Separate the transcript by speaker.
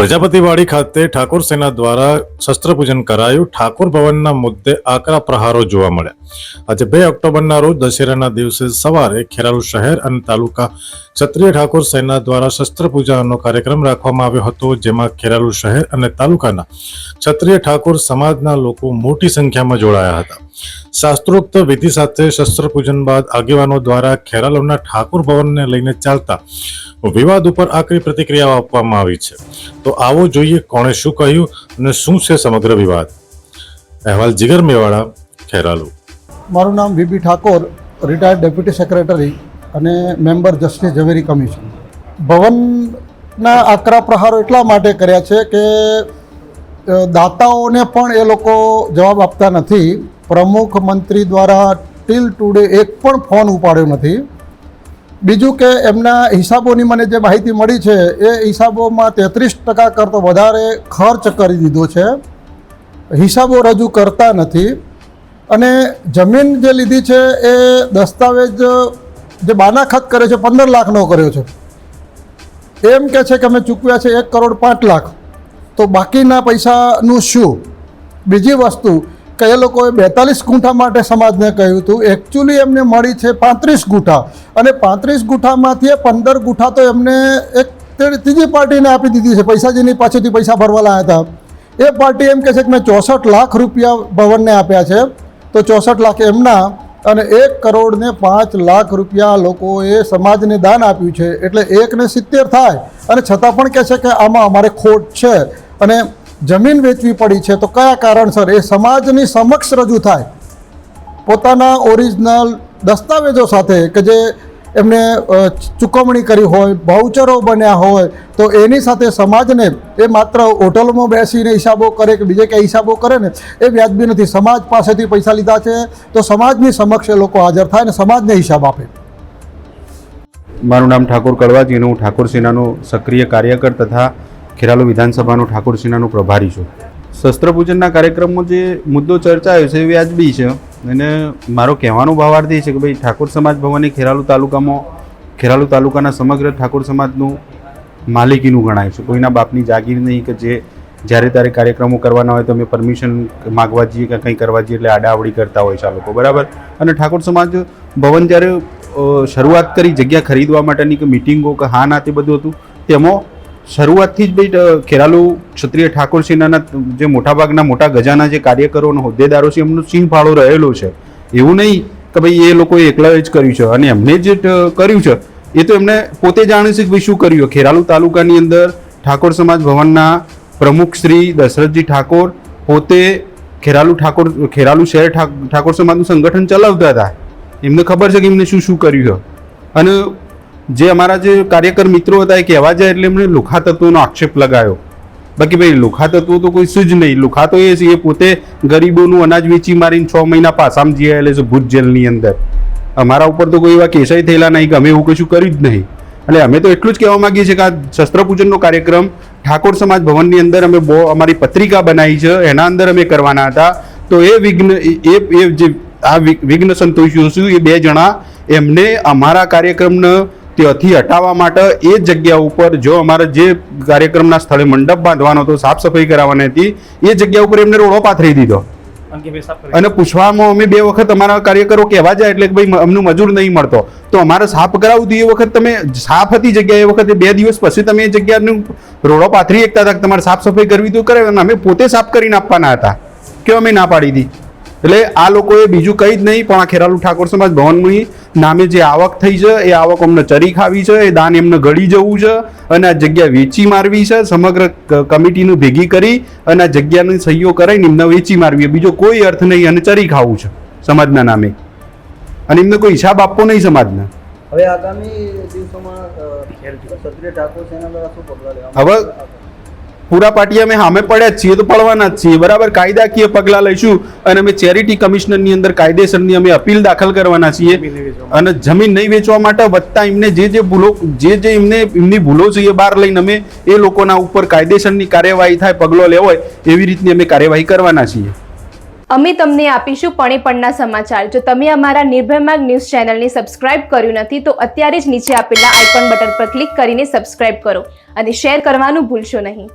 Speaker 1: પ્રજાપતિવાડી ખાતે ઠાકોર સેના દ્વારા શસ્ત્રપૂજન કરાયું. ઠાકોર ભવનના મુદ્દે આકરા પ્રહારો જોવા મળ્યા. આજે બે ઓક્ટોબરના રોજ દશેરાના દિવસે સવારે ખેરાલુ શહેર અને તાલુકા ક્ષત્રિય ઠાકોર સેના દ્વારા શસ્ત્રપૂજાનો કાર્યક્રમ રાખવામાં આવ્યો હતો, જેમાં ખેરાલુ શહેર અને તાલુકાના ક્ષત્રિય ઠાકોર સમાજના લોકો મોટી સંખ્યામાં જોડાયા હતા. શાસ્ત્રોક્ત વિધિ સાથે શસ્ત્રપૂજન બાદ આગેવાનો દ્વારા ખેરાલુના ઠાકોર ભવનને લઈને ચાલતા વિવાદ ઉપર આકરી પ્રતિક્રિયાઓ આપવામાં આવી છે. તો આવો જોઈએ કોણે શું કહ્યું અને શું છે સમગ્ર વિવાદ. અહેવાલ જીગર મેવાડા, ખેરાલુ.
Speaker 2: મારું નામ VB Thakor retired deputy secretary અને મેમ્બર જસ્ટિસ ઝવેરી કમિશન ભવનના આકરા પ્રહારો એટલા માટે કર્યા છે કે દાતાઓને પણ એ લોકો જવાબ આપતા નથી. પ્રમુખ મંત્રી દ્વારા ટીલ ટુડે એક પણ ફોન ઉપાડ્યો નથી. બીજું કે એમના હિસાબોની મને જે માહિતી મળી છે, એ હિસાબોમાં તેત્રીસ ટકા કરતો વધારે ખર્ચ કરી દીધો છે. હિસાબો રજૂ કરતા નથી. અને જમીન જે લીધી છે, એ દસ્તાવેજ જે બાનાખત કર્યો છે, પંદર લાખનો કર્યો છે. એમ કે છે કે અમે ચૂકવ્યા છે એક કરોડ પાંચ લાખ. તો બાકીના પૈસાનું શું? બીજી વસ્તુ કે એ લોકોએ બેતાલીસ ગુંઠા માટે સમાજને કહ્યું હતું? એકચ્યુઅલી એમને મળી છે પાંત્રીસ ગુંઠા. અને પાંત્રીસ ગુંઠામાંથી પંદર ગુંઠા તો એમને એક ત્રીજી પાર્ટીને આપી દીધી છે. પૈસા જેની પાસેથી પૈસા ભરવા લાવ્યા હતા. એ પાર્ટી એમ કહે છે કે મેં ચોસઠ લાખ રૂપિયા ભવનને આપ્યા છે. તો ચોસઠ લાખ એમના અને એક કરોડને પાંચ લાખ રૂપિયા લોકોએ સમાજને દાન આપ્યું છે. એટલે એકને સિત્તેર થાય. અને છતાં પણ કહે છે કે આમાં અમારે ખોટ છે. અને જમીન વેચવી પડી છે, તો કયા કારણસર? એ સમાજની સમક્ષ રજૂ થાય. પોતાના ઓરિજિનલ દસ્તાવેજો સાથે કે જે એમને ચૂકવણી કરી હોય ભાઉચરો બન્યા હોય, તો એની સાથે સમાજને એ માત્ર હોટલોમાં બેસીને હિસાબો કરે કે બીજે ક્યાંય હિસાબો કરે ને, એ વ્યાજબી નથી. સમાજ પાસેથી પૈસા લીધા છે, તો સમાજની સમક્ષ એ લોકો હાજર થાય અને સમાજને હિસાબ આપે.
Speaker 3: મારું નામ ઠાકોર કડવાજી હું ઠાકોર સેનાનો સક્રિય કાર્યકર તથા ખેરાલુ વિધાનસભાનો ઠાકોર સેનાનો પ્રભારી છું. શસ્ત્રપૂજનના કાર્યક્રમમાં જે મુદ્દો ચર્ચાયો છે એ વ્યાજબી છે. અને મારો કહેવાનો ભાવાર્થ એ છે કે ભાઈ ઠાકોર સમાજ ભવન ખેરાલુ તાલુકામાં, ખેરાલુ તાલુકાના સમગ્ર ઠાકોર સમાજનું માલિકીનું ગણાય છે. કોઈના બાપની જાગીર નહીં કે જે જ્યારે ત્યારે કાર્યક્રમો કરવાના હોય તો અમે પરમિશન માગવા જઈએ કે કંઈ કરવા જઈએ એટલે આડાવડી કરતા હોય છે આ લોકો. બરાબર? અને ઠાકોર સમાજ ભવન જ્યારે શરૂઆત કરી જગ્યા ખરીદવા માટેની કે મિટિંગો કે હા ના તે બધું હતું, તેમાં શરૂઆતથી જ ભાઈ ખેરાલુ ક્ષત્રિય ઠાકોર સેનાના જે મોટાભાગના મોટા ગજાના જે કાર્યકરો હોદ્દેદારો છે, એમનો સિંહ ફાળો રહેલો છે. એવું નહીં કે ભાઈ એ લોકોએ એકલાએ જ કર્યું છે. અને એમને જે કર્યું છે. એ તો એમને પોતે જાણે છે કે ભાઈ શું કર્યું ખેરાલુ તાલુકાની અંદર ઠાકોર સમાજ ભવનના પ્રમુખ શ્રી દશરથજી ઠાકોર પોતે ખેરાલુ ઠાકોર, ખેરાલુ શહેર ઠાકોર સમાજનું સંગઠન ચલાવતા હતા. એમને ખબર છે કે એમને શું શું કર્યું છે? અને જે અમારા જે કાર્યકર મિત્રો હતા એ કહેવા જાય એટલે એમણે લુખા આક્ષેપ લગાવ્યો. બાકી ભાઈ લુખા તો કોઈ શું જ નહીં. લુખા તો એ છે, એ પોતે ગરીબોનું અનાજ વેચી મારીને છ મહિના પાસામાં જી આવેલા છે ભૂત જેલની અંદર. અમારા ઉપર તો કોઈ એવા કેસાઈ થયેલા નહીં કે અમે એવું કશું કર્યું જ નહીં. એટલે અમે તો એટલું જ કહેવા માંગીએ છીએ કે આ શસ્ત્રપૂજનનો કાર્યક્રમ ઠાકોર સમાજ ભવનની અંદર અમે બહુ અમારી પત્રિકા બનાવી છે, એના અંદર અમે કરવાના હતા. તો એ વિઘ્ન, એ એ જે આ વિઘ્ન સંતોષીઓ છું એ બે જણા એમને અમારા કાર્યક્રમને ત્યાંથી હટાવવા માટે એ જ જગ્યા ઉપર જો અમારે જે કાર્યક્રમના સ્થળે મંડપ બાંધવાનો હતો સાફ સફાઈ કરાવવાની હતી એ જગ્યા ઉપર એમને રોડો પાથરી દીધો. અને પૂછવામાં અમે બે વખત અમારા કાર્યકરો કહેવા જાય એટલે કે ભાઈ અમને મજૂર નહીં મળતો. તો અમારે સાફ કરાવવું હતું એ વખત તમે સાફ હતી જગ્યા એ વખતે બે દિવસ પછી તમે એ જગ્યાનું રોડો પાથરી એકતા હતા તમારે સાફ સફાઈ કરવી તો કરે અને અમે પોતે સાફ કરીને આપવાના હતા. કે અમે ના પાડી હતી એટલે આ લોકોએ બીજું કંઈ જ નહીં પણ આ ખેરાલુ ઠાકોર સમાજ ભવનની નામે જે આવક થઈ છે એ આવક અમને ચરી ખાવી છે એ દાન એમને ગળી જવું છે અને આ જગ્યા વેચી મારવી છે. સમગ્ર કમિટીનું ભેગી કરી અને આ જગ્યાની સહીઓ કરાવીને એમને વેચી મારવી બીજો કોઈ અર્થ નહીં અને ચરી ખાવું છે સમાજના નામે. અને એમને કોઈ હિસાબ આપવો નહીં સમાજના.
Speaker 4: હવે આગામી દિવસોમાં
Speaker 3: હવે? પૂરા પાટિયા અમે સામે પડ્યા જ છીએ તો પડવાના જ છીએ. બરાબર? કાયદાકીય પગલાં લઈશું અને અમે ચેરિટી કમિશનરની અંદર કાયદેસરની અમે અપીલ દાખલ કરવાના છીએ. અને જમીન નહીં વેચવા માટે વધતા એમને જે જે ભૂલો જે જે એમને એમની ભૂલો છે એ બહાર લઈને અમે એ લોકોના ઉપર કાયદેસરની કાર્યવાહી થાય પગલો લેવો એવી રીતની અમે કાર્યવાહી કરવાના છીએ.
Speaker 5: અમે તમને આપીશું પણેપણના સમાચાર. જો તમે અમારા નિર્ભય માર્ગ ન્યૂઝ ચેનલને સબસ્ક્રાઇબ કર્યું નથી તો અત્યારે જ નીચે આપેલા આઇકોન બટન પર ક્લિક કરીને સબસ્ક્રાઇબ કરો અને શેર કરવાનું ભૂલશો નહીં.